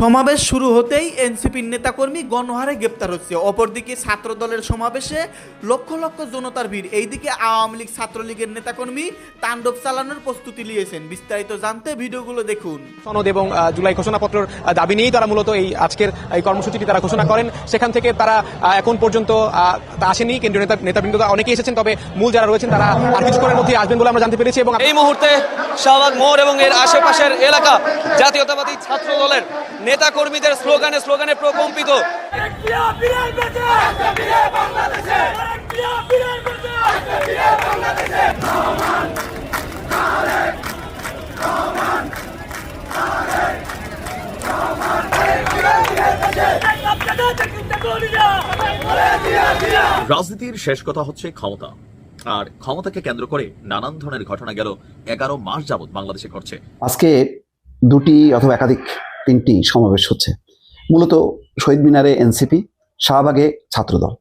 সমাবেশ শুরু হতেই এনসিপির নেতাকর্মী গণহারে গ্রেপ্তার হচ্ছে। অপরদিকে ছাত্র দলের সমাবেশে লক্ষ লক্ষ জনতার ভিড়। এইদিকে আওয়ামী লীগ ছাত্রলীগের নেতাকর্মী তাণ্ডব চালানোর প্রস্তুতি নিয়েছেন। বিস্তারিত জানতে ভিডিওগুলো দেখুন। সনদ এবং জুলাই ঘোষণাপত্রের দাবি নিয়েই তারা মূলত এই আজকের এই কর্মসূচিটি তারা ঘোষণা করেন। সেখান থেকে তারা এখন পর্যন্ত আসেনি। কেন্দ্রীয় নেতা নেতাবৃন্দ অনেকেই এসেছেন তবে মূল যারা রয়েছেন তারা আর কিছুক্ষণের মধ্যে আসবেন বলে আমরা জানতে পেরেছি এবং এই মুহূর্তে শাহবাগ মোড় এবং এর আশেপাশের এলাকা জাতীয়তাবাদী ছাত্র দলের নেতা কর্মীদের স্লোগানে স্লোগানে প্রকম্পিত। রাজনীতির শেষ কথা হচ্ছে ক্ষমতা। আর ক্ষমতাকে কেন্দ্র করে নানান ধরনের ঘটনা গেল। এগারো মাস যাবৎ বাংলাদেশে ঘটছে। আজকে দুটি অথবা একাধিক তিনটি সমাবেশ হচ্ছে। মূলত শহীদ মিনারে এনসিপি, শাহবাগে ছাত্রদল।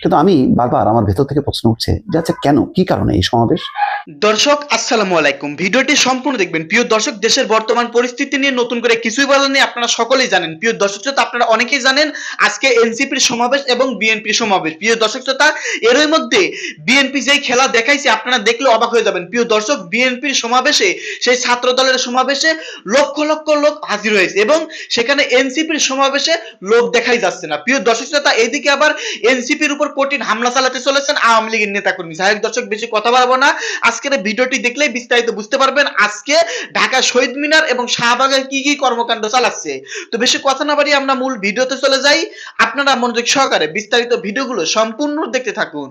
কিন্তু আমি বারবার আমার ভেতর থেকে প্রশ্ন উঠছে যে আচ্ছা কেন? কি কারণে এই সমাবেশ? দর্শক, আসসালামু আলাইকুম। ভিডিওটি সম্পূর্ণ দেখবেন। প্রিয় দর্শক, দেশের বর্তমান পরিস্থিতি নিয়ে নতুন করে কিছুই বলার নেই, আপনারা সকলেই জানেন। প্রিয় দর্শক শ্রোতা, আপনারা অনেকেই জানেন, আজকে এনসিপির সমাবেশ এবং বিএনপির সমাবেশ। প্রিয় দর্শক শ্রোতা, এরই মধ্যে বিএনপি যেই খেলা দেখাইছে, আপনারা দেখলে অবাক হয়ে যাবেন। প্রিয় দর্শক, বিএনপির সমাবেশে, সেই ছাত্র দলের সমাবেশে লক্ষ লক্ষ লোক হাজির হয়েছে এবং সেখানে এনসিপির সমাবেশে লোক দেখাই যাচ্ছে না। প্রিয় দর্শক শ্রোতা, এইদিকে আবার এনসিপির উপর কঠিন হামলা চালাতে চলেছেন আওয়ামী লীগের নেতাকর্মী। হোক দর্শক, বেশি কথা বলব না। আজকের ভিডিওটি দেখলেই বিস্তারিত বুঝতে পারবেন আজকে ঢাকা শহীদ মিনার এবং শাহবাগে কি কি কর্মকাণ্ড চালাচ্ছে। তো বেশি কথা না বাড়িয়ে আমরা মূল ভিডিওতে চলে যাই। আপনারা মনোযোগ সহকারে বিস্তারিত ভিডিওগুলো সম্পূর্ণ দেখতে থাকুন।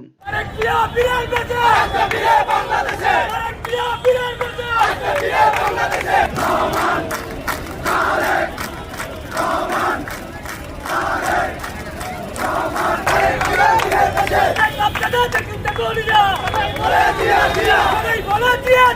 বিয়ার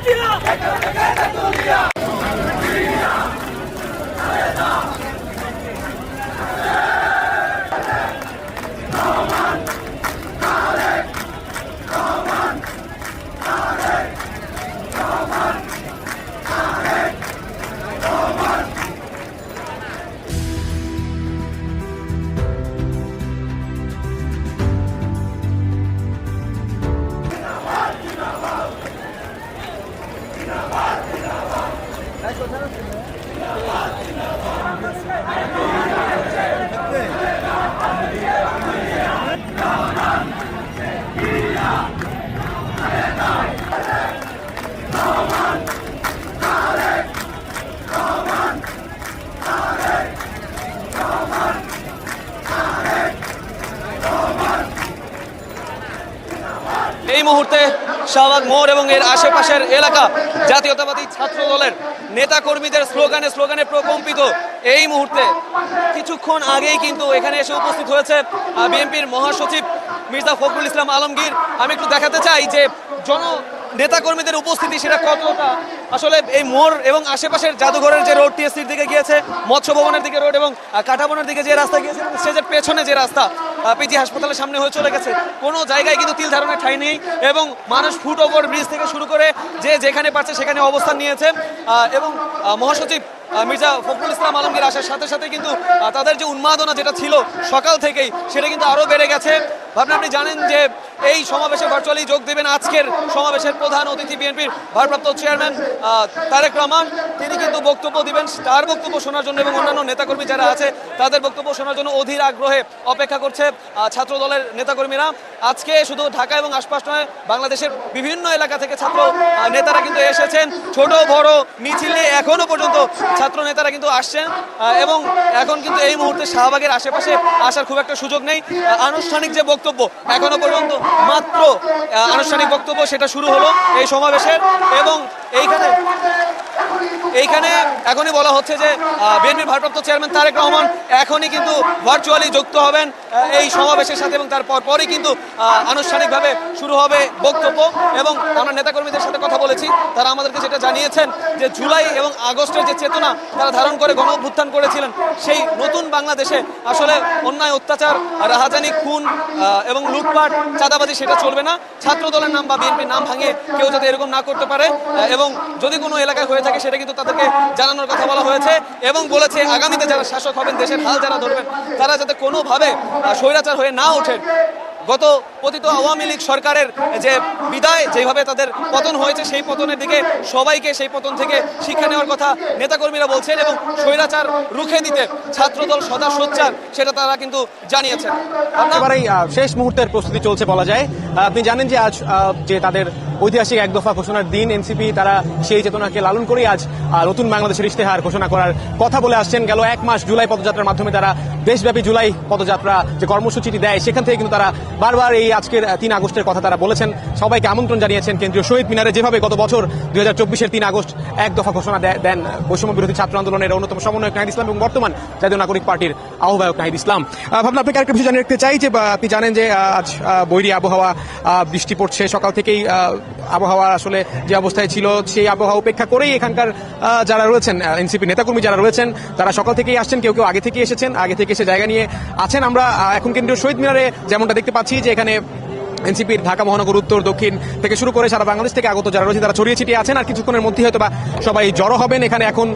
মুহূর্তে শাহবাগ মোড় এবং এর আশেপাশের এলাকা জাতীয়তাবাদী ছাত্র দলের নেতা কর্মীদের স্লোগানে স্লোগানে প্রকম্পিত এই মুহূর্তে। কিছুক্ষণ আগেই কিন্তু এখানে এসে উপস্থিত হয়েছে বিএনপির মহাসচিব মির্জা ফখরুল ইসলাম আলমগীর। আমি একটু দেখাতে চাই যে জন নেতা কর্মীদের উপস্থিতি সেটা কতটা? আসলে এই মোড় এবং আশেপাশের জাদুঘরের যে রোড টিএসসির দিকে গিয়েছে মৎস্য ভবনের দিকে রোড এবং আহ, দিকে যে রাস্তা গিয়েছে এবং সে যে পেছনে যে রাস্তা পিজি হাসপাতালের সামনে হয়ে চলে গেছে কোনো জায়গায় কিন্তু তিল ধারণের ঠাঁই নেই এবং মানুষ ফুট ওভার ব্রিজ থেকে শুরু করে যে যেখানে পারছে সেখানে অবস্থান নিয়েছে এবং মহাসচিব মির্জা ফখরুল ইসলাম আলমগীর আসার সাথে সাথে কিন্তু তাদের যে উন্মাদনা যেটা ছিল সকাল থেকেই সেটা কিন্তু আরও বেড়ে গেছে। ভাবনা, আপনি জানেন যে এই সমাবেশে ভার্চুয়ালি যোগ দেবেন আজকের সমাবেশের প্রধান অতিথি বিএনপির ভারপ্রাপ্ত চেয়ারম্যান তারেক রহমান। তিনি কিন্তু বক্তব্য দিবেন, তার বক্তব্য শোনার জন্য এবং অন্যান্য নেতাকর্মী যারা আছে, তাদের বক্তব্য শোনার জন্য অধীর আগ্রহে অপেক্ষা করছে ছাত্র দলের নেতাকর্মীরা। আজকে শুধু ঢাকা এবং আশপাশ নয়, বাংলাদেশের বিভিন্ন এলাকা থেকে ছাত্র নেতারা কিন্তু এসেছেন। ছোট, বড়, মিছিলে এখনও পর্যন্ত ছাত্র নেতারা কিন্তু আসছেন এবং এখন কিন্তু এই মুহূর্তে শাহবাগের আশেপাশে আসার খুব একটা সুযোগ নেই। আনুষ্ঠানিক যে বক্তব্য এখনও পর্যন্ত মাত্র আনুষ্ঠানিক বক্তব্য সেটা শুরু হলো এই সমাবেশের, এবং এইখানে এইখানে এখনই বলা হচ্ছে যে বিএনপির ভারপ্রাপ্ত চেয়ারম্যান তারেক রহমান এখনই কিন্তু ভার্চুয়ালি যুক্ত হবেন এই সমাবেশের সাথে এবং তারপর পরই কিন্তু আনুষ্ঠানিকভাবে শুরু হবে বক্তব্য এবং আমরা নেতাকর্মীদের সাথে কথা বলেছি। তারা আমাদেরকে যেটা জানিয়েছেন যে, জুলাই এবং আগস্টের যে চেতনা তারা ধারণ করে গণ অভ্যুত্থান করেছিলেন, সেই নতুন বাংলাদেশে আসলে অন্যায়, অত্যাচার, রাহাজানি, খুন এবং লুটপাট, চাঁদাবাজি সেটা চলবে না। ছাত্র দলের নাম বা বিএনপির নাম ভাঙে কেউ যাতে এরকম না করতে পারে এবং যদি কোনো এলাকায় হয়ে থাকে সেটা কিন্তু তাদেরকে জানানোর কথা বলা হয়েছে এবং বলেছে আগামীতে যারা শাসক হবেন, দেশের হাল যারা ধরবেন, তারা যাতে কোনোভাবে স্বৈরাচার হয়ে না ওঠেন। গত পতিত আওয়ামী লীগ সরকারের যে বিদায় যেভাবে তাদের পতন হয়েছে, সেই পতনের দিকে সবাইকে সেই পতন থেকে শিক্ষা নেওয়ার কথা নেতাকর্মীরা বলছেন এবং স্বৈরাচার রুখে দিতে ছাত্রদল সদা সোচ্চার, সেটা তারা কিন্তু জানিয়েছেন। একেবারেই শেষ মুহূর্তের প্রস্তুতি চলছে বলা যায়। আপনি জানেন যে আজ যে তাদের ঐতিহাসিক এক দফা ঘোষণার দিন, এনসিপি, তারা সেই চেতনাকে লালন করেই আজ নতুন বাংলাদেশের ইশতেহার ঘোষণা করার কথা বলে আসছেন। গেল এক মাস জুলাই পদযাত্রার মাধ্যমে তারা দেশব্যাপী জুলাই পদযাত্রা যে কর্মসূচিটি দেয়, সেখান থেকে কিন্তু তারা বারবার এই আজকের তিন আগস্টের কথা তারা বলেছেন। সবাইকে আমন্ত্রণ জানিয়েছেন কেন্দ্রীয় শহীদ মিনারে। যেভাবে গত বছর দুই হাজার চব্বিশের তিন আগস্ট এক দফা ঘোষণা দেন বৈষম্য বিরোধী ছাত্র আন্দোলনের অন্যতম সমন্বয়ক নাহিদ ইসলাম এবং বর্তমান জাতীয় নাগরিক পার্টির আহ্বায়ক নাহিদ ইসলাম। ভাবনা, আপনাকে আরেকটা বিষয় জানিয়ে রাখতে চাই যে আপনি জানেন যে আজ বৈরী আবহাওয়া বৃষ্টি পড়ছে। সকাল থেকেই আবহাওয়া আসলে যে অবস্থায় ছিল, সেই আবহাওয়া উপেক্ষা করেই এখানকার যারা রয়েছেন এনসিপি নেতাকর্মী যারা রয়েছেন, তারা সকাল থেকেই আসছেন, কেউ কেউ আগে থেকে এসেছেন, আগে থেকে এসে জায়গা নিয়ে আছেন। আমরা এখন কেন্দ্রীয় শহীদ মিনারে যেমনটা দেখতে পাচ্ছি যে এখানে এনসিপির ঢাকা মহানগর উত্তর দক্ষিণ থেকে শুরু করে সারা বাংলাদেশ থেকে আগত যারা রয়েছে, তারা ছড়িয়ে ছিটিয়ে আছেন। আর কিছুক্ষণের মধ্যেই হয়তো বা সবাই জড়ো হবেন। এখানে এখন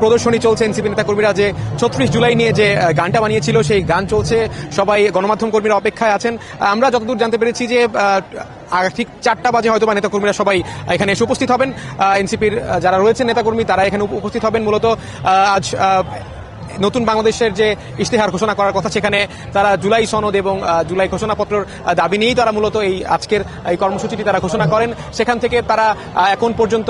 প্রদর্শনী চলছে এনসিপি নেতাকর্মীরা যে ছত্রিশ জুলাই নিয়ে যে গানটা বানিয়েছিল, সেই গান চলছে। সবাই গণমাধ্যম কর্মীরা অপেক্ষায় আছেন। আমরা যতদূর জানতে পেরেছি যে ঠিক চারটা বাজে হয়তো বা নেতাকর্মীরা সবাই এখানে এসে উপস্থিত হবেন। এনসিপির যারা রয়েছেন নেতাকর্মী, তারা এখানে উপস্থিত হবেন। মূলত আজ নতুন বাংলাদেশের যে ইশতেহার ঘোষণা করার কথা সেখানে তারা জুলাই সনদ এবং জুলাই ঘোষণাপত্রের দাবি নিয়েই তারা মূলত এই আজকের এই কর্মসূচিটি তারা ঘোষণা করেন। সেখান থেকে তারা এখন পর্যন্ত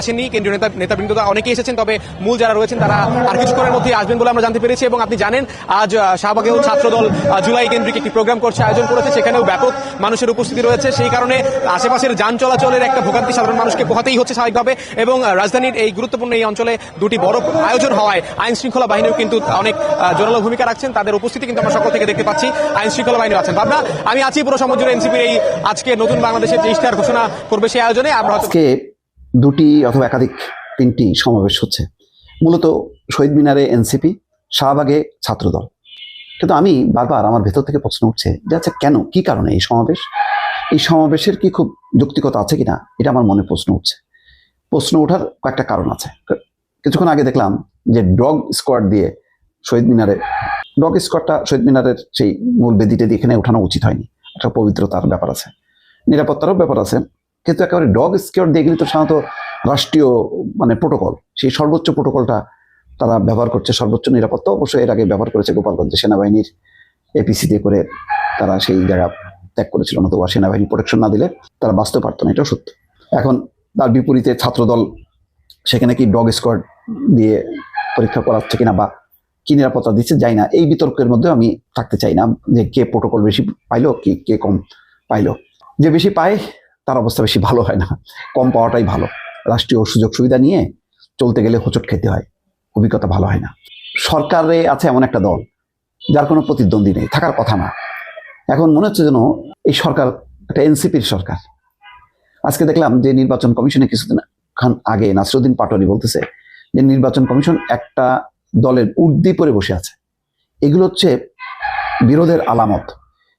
আসেননি। কেন্দ্রীয় নেতা নেতাবৃন্দ অনেকেই এসেছেন তবে মূল যারা রয়েছেন তারা আর কিছুক্ষণের মধ্যে আসবেন বলে আমরা জানতে পেরেছি এবং আপনি জানেন আজ আহ, শাহবাগেও ছাত্রদল আহ, জুলাই কেন্দ্রিক একটি প্রোগ্রাম করছে আয়োজন করেছে। সেখানেও ব্যাপক মানুষের উপস্থিতি রয়েছে। সেই কারণে আশেপাশের যান চলাচলের একটা ভোগান্তি সাধারণ মানুষকে পোহাতেই হচ্ছে স্বাভাবিকভাবে এবং রাজধানীর এই গুরুত্বপূর্ণ এই অঞ্চলে দুটি বড় আয়োজন হওয়ায় আইন শৃঙ্খলা বাহিনীও কিন্তু অনেক জোরালো ভূমিকা রাখছেন। তাদের উপস্থিতি কিন্তু আমরা সকল থেকে দেখতে পাচ্ছি। আইন শৃঙ্খলা বাহিনী আছেন। ভাবনা, আমি আছি পুরো জুড়ে এনসিপির এই আজকে নতুন বাংলাদেশের যে ইশতেহার ঘোষণা করবে সেই আয়োজনে। আমরা আজকে দুটি অথবা একাধিক তিনটি সমাবেশ হচ্ছে। মূলত শহীদ মিনারে এনসিপি, শাহবাগে ছাত্রদল। কিন্তু আমি বারবার আমার ভেতর থেকে প্রশ্ন উঠছে যে আচ্ছা কেন? কি কারণে এই সমাবেশ? এই সমাবেশের কি খুব যৌক্তিকতা আছে কিনা? এটা আমার মনে প্রশ্ন উঠছে। প্রশ্ন ওঠার কয়েকটা কারণ আছে। কিছুক্ষণ আগে দেখলাম যে ডগ স্কোয়াড দিয়ে শহীদ মিনারে, ডগ স্কোয়াডটা শহীদ মিনারের সেই মূল বেদিটা দিয়ে এখানে ওঠানো উচিত হয়নি। একটা পবিত্রতার ব্যাপার আছে। নিরাপত্তারও ব্যাপার আছে। কিন্তু একেবারে ডগ স্কোয়াড দিয়ে গেলে তো সাধারণত রাষ্ট্রীয় মানে প্রোটোকল, সেই সর্বোচ্চ প্রোটোকলটা তারা ব্যবহার করছে, সর্বোচ্চ নিরাপত্তা অবশ্যই এর আগে ব্যবহার করেছে গোপালগঞ্জে। সেনাবাহিনীর এপিসি দিয়ে করে তারা সেই জায়গা ত্যাগ করেছিল, নতুবা সেনাবাহিনী প্রোটেকশন না দিলে তারা বাঁচতে পারতো না, এটাও সত্য। এখন তার বিপরীতে ছাত্রদল, সেখানে কি ডগ স্কোয়াড দিয়ে পরীক্ষা করাচ্ছে কিনা বা কি নিরাপত্তা দিচ্ছে যাই না। এই বিতর্কের মধ্যে আমি থাকতে চাই না যে কে প্রোটোকল বেশি পাইলো, কি, কে কম পাইলো। যে বেশি পায়, তার অবস্থা বেশি ভালো হয় না। কম পাওয়াটাই ভালো। রাষ্ট্রীয় সুযোগ সুবিধা নিয়ে চলতে গেলে হোঁচট খেতে হয়। অভিজ্ঞতা ভালো হয় না। সরকারে আছে এমন একটা দল, যার কোনো প্রতিদ্বন্দ্বী নেই, থাকার কথা না। এখন মনে হচ্ছে যেন এই সরকার একটা এনসিপির সরকার। আজকে দেখলাম যে নির্বাচন কমিশনে কিছুদিন খান আগে নাসরুদ্দিন পাটোয়ারি বলতেছে যে নির্বাচন কমিশন একটা দলের উর্দি পরে বসে আছে। এগুলো হচ্ছে বিরোধের আলামত।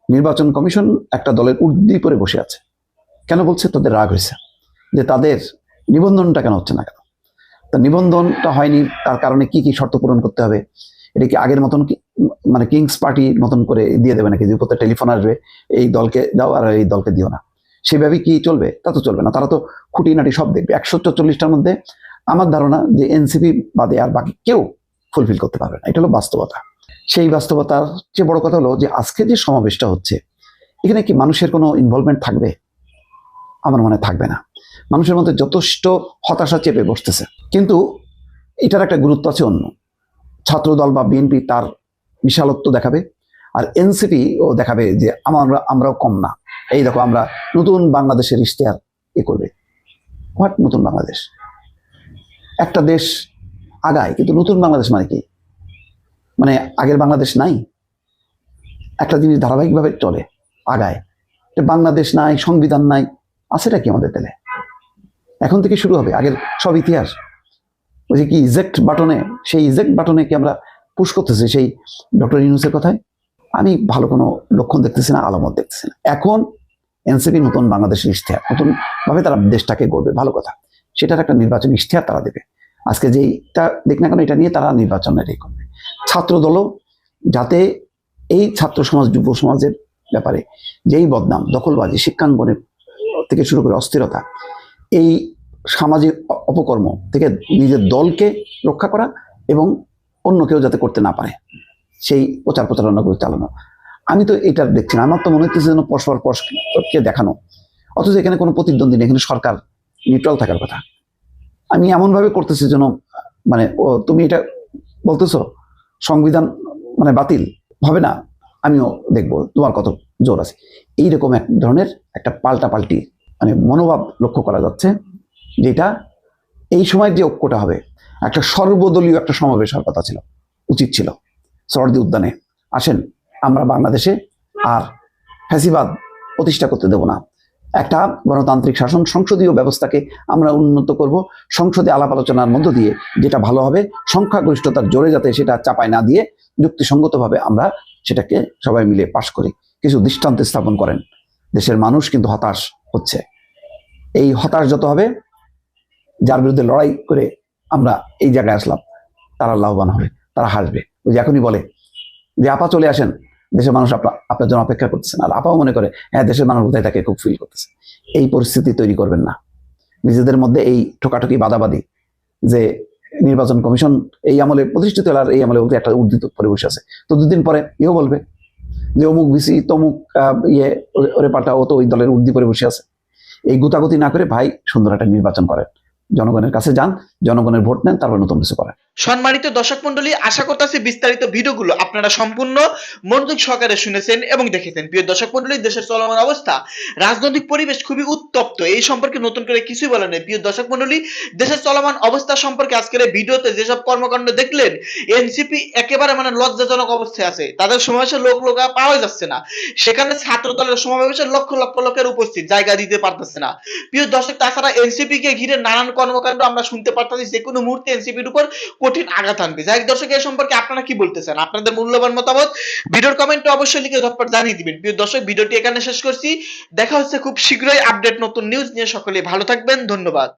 নির্বাচন কমিশন একটা দলের উর্দি পরে বসে আছে। কেন বলছে? তাদের রাগ হয়েছে। যে তাদের নিবন্ধনটা কেন হচ্ছে না কেন? তা নিবন্ধনটা হয়নি, তার কারণে কি কি শর্ত পূরণ করতে হবে? এটা কি আগের মতন মানে কিংস পার্টি মতন করে দিয়ে দেবে নাকি? যে টেলিফোন আসবে, এই দলকে দাও আর এই দলকে দিও না। সেভাবে কি চলবে? তা তো চলবে না। তারা তো খুঁটিনাটি সব দেখবে। একশো চল্লিশটার মধ্যে আমার ধারণা যে এনসিপি বাদে আর বাকি কেউ ফুলফিল করতে পারবে না। এটা হলো বাস্তবতা। সেই বাস্তবতার চেয়ে বড় কথা হলো যে আজকে যে সমাবেশটা হচ্ছে, এখানে কি মানুষের কোনো ইনভলভমেন্ট থাকবে? আমার মনে থাকবে না। মানুষের মধ্যে যথেষ্ট হতাশা চেপে বসতেছে। কিন্তু এটার একটা গুরুত্ব আছে অন্য। ছাত্রদল বা বিএনপি তার বিশালত্ব দেখাবে আর এনসিপি ও দেখাবে যে আমরা, আমরাও কম না। এই দেখো, আমরা নতুন বাংলাদেশের ইশতেহার এ করবে। হোয়াট নতুন বাংলাদেশ? একটা দেশ আগায়, কিন্তু নতুন বাংলাদেশ মানে কি? মানে আগের বাংলাদেশ নাই? একটা জিনিস ধারাবাহিকভাবে চলে, আগায়। বাংলাদেশ নাই, সংবিধান নাই, আছেটা কি আমাদের তেলে? এখন থেকে শুরু হবে, আগের সব ইতিহাস। ওই যে কি ইজেক্ট বাটনে, সেই ইজেক্ট বাটনে কি আমরা পুশ করতেছি, সেই ডক্টর ইউনুসের কথায়? আমি ভালো কোনো লক্ষণ দেখতেছি না, আলামত দেখতেছি না। এখন এনসিপি নতুন বাংলাদেশের ইশতেহার, নতুনভাবে তারা দেশটাকে গড়বে, ভালো কথা। সেটার একটা নির্বাচন ইশতেহার তারা দেবে। আজকে যেইটা দেখ না কেন, এটা নিয়ে তারা নির্বাচনের এই করবে। ছাত্রদলও যাতে এই ছাত্র সমাজ, যুব সমাজের ব্যাপারে যেই বদনাম, দখলবাজি শিক্ষাঙ্গনের থেকে শুরু করে অস্থিরতা, এই সামাজিক অপকর্ম থেকে নিজের দলকে রক্ষা করা এবং অন্য কেউ যাতে করতে না পারে, সেই প্রচার প্রচারণাগুলো চালানো। আমি তো এটা দেখছি না। আমার তো মনে হচ্ছে যেন পরস্পর পরস্পরকে দেখানো। অথচ এখানে কোনো প্রতিদ্বন্দ্বী নেই। এখানে সরকার নিউট্রাল থাকার কথা। আমি এমনভাবে করতেছি যেন মানে ও, তুমি এটা বলতেছো, সংবিধান মানে বাতিল হবে না, আমিও দেখব, তোমার কত জোর আছে। এইরকম এক ধরনের একটা পাল্টা পাল্টি মানে মনোভাব লক্ষ্য করা যাচ্ছে, যেটা এই সময় যে ঐক্যটা হবে, একটা সর্বদলীয় একটা সমাবেশ হওয়ার কথা ছিল, উচিত ছিল। সরদি উদ্যানে, আসেন, আমরা বাংলাদেশে আর ফ্যাসিবাদ প্রতিষ্ঠা করতে দেব না। একটা গণতান্ত্রিক শাসন সংসদীয় ব্যবস্থাকে আমরা উন্নত করব। সংসদে আলাপ আলোচনার মধ্য দিয়ে যেটা ভালো হবে, সংখ্যাগরিষ্ঠতার জোরে যাতে সেটা চাপায় না দিয়ে যুক্তিসঙ্গতভাবে আমরা সেটাকে সবাই মিলে পাশ করি। কিছু দৃষ্টান্ত স্থাপন করেন। দেশের মানুষ কিন্তু হতাশ হচ্ছে। এই হতাশ যত হবে, যার বিরুদ্ধে লড়াই করে আমরা এই জায়গায় আসলাম, তারা লাভবান হবে, তারা হাসবে। ওই যে এখনই বলে যে, আপা চলে আসেন দেশের মানুষ আপনার জন্য অপেক্ষা করতেছেন আর আপাও মনে করে হ্যাঁ দেশের মানুষ বোধহয় তাকে খুব ফিল করতেছে। এই পরিস্থিতি তৈরি করবেন না। নিজেদের মধ্যে এই ঠোকাঠুকি বাদাবাদি যে নির্বাচন কমিশন এই আমলে প্রতিষ্ঠিত আর এই আমলে একটা উদ্ধৃত পরে বসে আছে। তো দুদিন পরে এও বলবে যে অমুক ভিসি, তমুক ইয়ে ওরে- পাল্টা ও তো ওই দলের উর্দি বসে আছে। এই গুতাগুতি না করে, ভাই, সুন্দর একটা নির্বাচন করেন। জনগণের কাছে যান, জনগণের ভোট নেন, তারপর নতুন কিছু করেন। সম্মানিত দর্শক মন্ডলী আশা করতেছি বিস্তারিত ভিডিওগুলো আপনারা সম্পূর্ণ মনোযোগ সহকারে শুনেছেন এবং দেখেছেন। প্রিয় দর্শক মন্ডলী দেশের চলমান অবস্থা, রাজনৈতিক পরিবেশ খুবই উত্তপ্ত, এই সম্পর্কে নতুন করে কিছুই বলা নেই। প্রিয় দর্শক মন্ডলী দেশের চলমান অবস্থা সম্পর্কে আজকের এই ভিডিওতে যেসব কর্মকাণ্ড দেখলেন, এনসিপি একেবারে মানে লজ্জাজনক অবস্থায় আছে। তাদের সমাবেশে লোক লোকা পাওয়া যাচ্ছে না। সেখানে ছাত্র দলের সমাবেশে লক্ষ লক্ষ লোকের উপস্থিত, জায়গা দিতে পারতেছে না। প্রিয় দর্শক, তাছাড়া এনসিপি কে ঘিরে নানান কর্মকাণ্ড আমরা শুনতে পারতাম যে কোনো মুহূর্তে এনসিপির উপর কঠিন আঘাত আনবে। যাই দর্শক, এ সম্পর্কে আপনারা কি বলতেছেন? আপনাদের মূল্যবান মতামত ভিডিওর কমেন্টে অবশ্যই লিখে ঝটপট জানিয়ে দিবেন। প্রিয় দর্শক, ভিডিওটি এখানে শেষ করছি। দেখা হচ্ছে খুব শীঘ্রই আপডেট নতুন নিউজ নিয়ে। সকলে ভালো থাকবেন। ধন্যবাদ।